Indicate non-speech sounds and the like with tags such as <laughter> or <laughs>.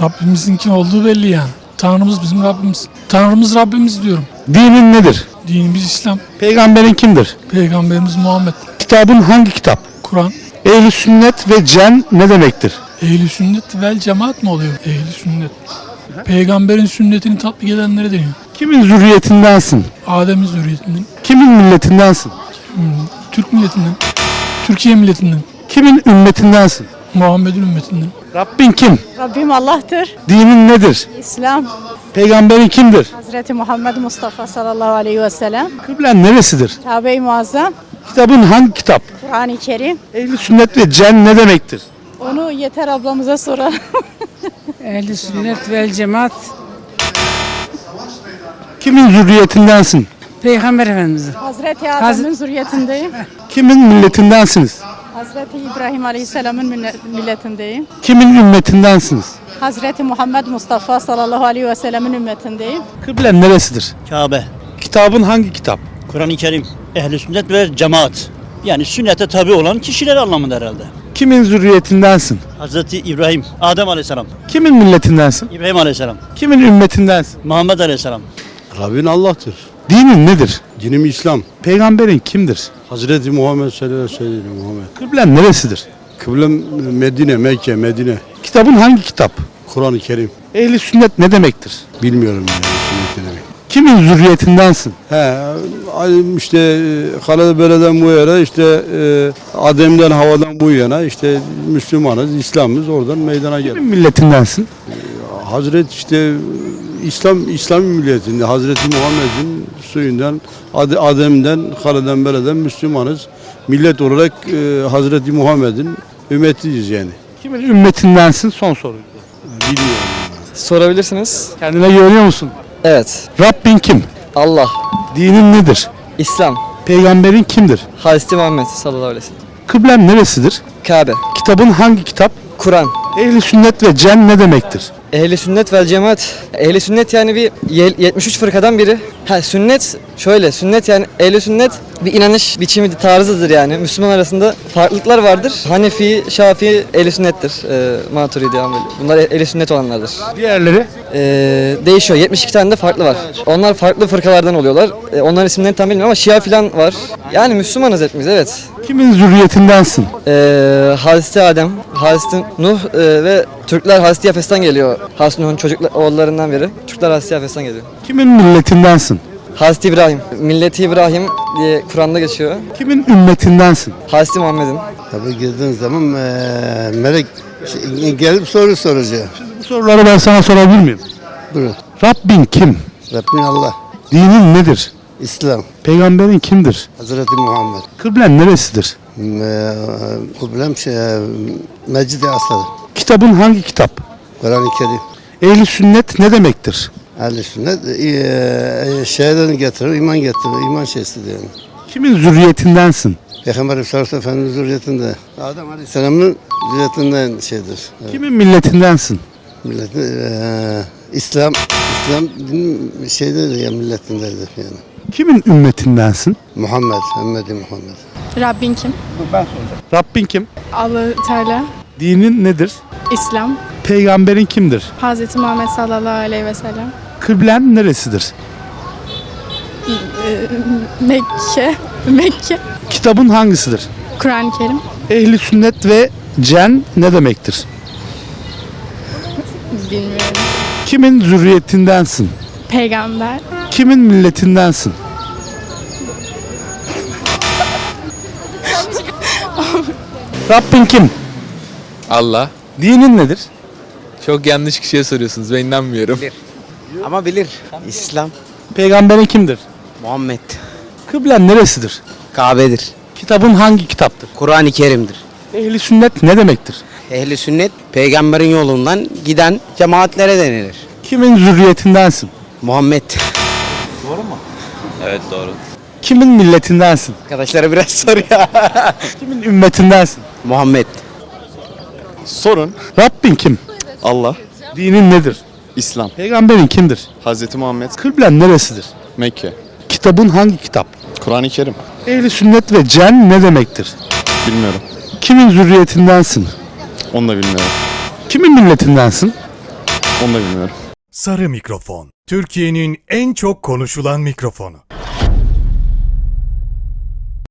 Rabbimizin kim olduğu belli yani. Tanrımız bizim Rabbimiz. Tanrımız Rabbimiz diyorum. Dinin nedir? Dinimiz İslam. Peygamberin kimdir? Peygamberimiz Muhammed. Kitabın hangi kitap? Kur'an. Ehli sünnet ve cen ne demektir? Ehli sünnet vel cemaat mi oluyor? Ehli sünnet. Peygamberin sünnetini tatbik edenlere deniyor. Kimin zürriyetindensin? Adem'in zürriyetinden, Kimin milletindensin? hmm, Türk milletinden, Türkiye milletinden, Kimin ümmetindensin? Muhammed'in ümmetinden. Rabbin kim? Rabbim Allah'tır. Dinin nedir? İslam Peygamberin kimdir? Hazreti Muhammed Mustafa sallallahu aleyhi ve sellem. Kıblen neresidir? Kabe-i Muazzam, Kitabın hangi kitap? Kur'an-ı Kerim. Ehli sünnet ve cen ne demektir? Onu yeter ablamıza soralım. <laughs> Ehli sünnet vel cemaat Kimin zürriyetindensin? Peygamber Efendimiz'in. Hazreti Adem'in zürriyetindeyim. Kimin milletindensiniz? <laughs> Hazreti İbrahim aleyhisselamın milletindeyim. Kimin ümmetindensiniz? Hazreti Muhammed Mustafa sallallahu aleyhi ve sellemin ümmetindeyim. Kıblen neresidir? Kabe, Kitabın hangi kitap? Kur'an-ı Kerim, ehli sünnet ve cemaat. Yani sünnete tabi olan kişiler anlamında herhalde. Kimin zürriyetindensin? Hazreti İbrahim, Adem Aleyhisselam, Kimin milletindensin? İbrahim Aleyhisselam, Kimin ümmetindensin? Muhammed Aleyhisselam. Rabbin Allah'tır. Dinin nedir? Dinim İslam. Peygamberin kimdir? Hazreti Muhammed sallallahu aleyhi ve sellem Muhammed. Kıblen neresidir? Kıblem Medine, Mekke, Medine. Kitabın hangi kitap? Kur'an-ı Kerim. Ehli sünnet ne demektir? Bilmiyorum yani sünnet ne demek. Kimin zürriyetindensin? He, işte e, Halil Bere'den bu yana, işte e, Adem'den havadan bu yana, işte Müslümanız, İslam'ız oradan meydana geldi. Kimin milletindensin? Hazret işte İslam İslam milletinde Hazreti Muhammed'in suyundan Ad- Adem'den Halil'den Bere'den Müslümanız. Millet olarak e, Hazreti Muhammed'in ümmetiyiz yani. Kimin ümmetindensin? Son soru. Bilmiyorum. Sorabilirsiniz. Kendine güveniyor musun? Evet. Rabbin kim? Allah, Dinin nedir? İslam, Peygamberin kimdir? Hazreti Muhammed sallallahu aleyhi ve sellem. Kıblen neresidir? Kabe, Kitabın hangi kitap? Kur'an, Ehli sünnet ve cen ne demektir? Ehli sünnet vel cemaat. Ehli sünnet yani bir ye- 73 fırkadan biri. Ha sünnet şöyle sünnet yani ehli sünnet bir inanış biçimi tarzıdır yani. Müslüman arasında farklılıklar vardır. Hanefi, Şafii ehli sünnettir. Ee, Maturidi, Hanbeli. Bunlar ehli sünnet olanlardır. Diğerleri? Ee, değişiyor. 72 tane de farklı var. Onlar farklı fırkalardan oluyorlar. Ee, onların isimlerini tam bilmiyorum ama Şia falan var. Yani Müslümanız hepimiz evet. Kimin zürriyetindensin? Ee, Hazreti Adem, Hazreti Nuh e, ve Türkler Hazreti Yafes'ten geliyor. Hazreti Nuh'un çocuk oğullarından biri. Türkler Hazreti Yafes'ten geliyor. Kimin milletindensin? Hazreti İbrahim, Milleti İbrahim diye Kur'an'da geçiyor. Kimin ümmetindensin? Hazreti Muhammed'in. Tabii girdiğin zaman eee melek şey, gelip soru soracak. Bu soruları ben sana sorabilir miyim? Buyurun. Rabbin kim? Rabbin Allah, Dinin nedir? İslam, Peygamberin kimdir? Hazreti Muhammed. Kıblen neresidir? Eee, Kublem şey, Mecid-i Asad, Kitabın hangi kitap? Kur'an-ı Kerim. Ehli sünnet ne demektir? Ehl-i sünnet eee şeyden getirir, iman getirir, iman şeysidir yani. Kimin zürriyetindensin? Peygamber Efendimiz Efendimiz zürriyetinde, Adem Aleyhisselam'ın zürriyetinden şeydir. Evet. Kimin milletindensin? Milletin, eee, İslam, İslam din şeyde ya milletindedir yani. Kimin ümmetindensin? Muhammed, Muhammed Muhammed. Rabbin kim? Rabbin kim? Allah Teala, Dinin nedir? İslam, Peygamberin kimdir? Hazreti Muhammed sallallahu aleyhi ve sellem, Kıblen neresidir? Mekke, <laughs> Mekke, Kitabın hangisidir? Kur'an-ı Kerim, Ehli sünnet ve cen ne demektir? bilmiyorum. Kimin zürriyetindensin? Peygamber, Kimin milletindensin? <laughs> Rabbin kim? Allah. Dinin nedir? Çok yanlış kişiye soruyorsunuz. Ben inanmıyorum. Ama bilir. İslam, Peygamberin kimdir? Muhammed, Kıblen neresidir? Kabe'dir. Kitabın hangi kitaptır? Kur'an-ı Kerim'dir. Ehli sünnet ne demektir? Ehli sünnet peygamberin yolundan giden cemaatlere denilir. Kimin zürriyetindensin? Muhammed. Evet doğru. Kimin milletindensin? Arkadaşlara biraz sor ya. <laughs> Kimin ümmetindensin? Muhammed. Sorun. Rabbin kim? Allah. Dinin nedir? İslam. Peygamberin kimdir? Hazreti Muhammed. Kıblen neresidir? Mekke. Kitabın hangi kitap? Kur'an-ı Kerim. Ehli sünnet ve cen ne demektir? Bilmiyorum. Kimin zürriyetindensin? Onu da bilmiyorum. Kimin milletindensin? Onu da bilmiyorum. Sarı mikrofon. Türkiye'nin en çok konuşulan mikrofonu.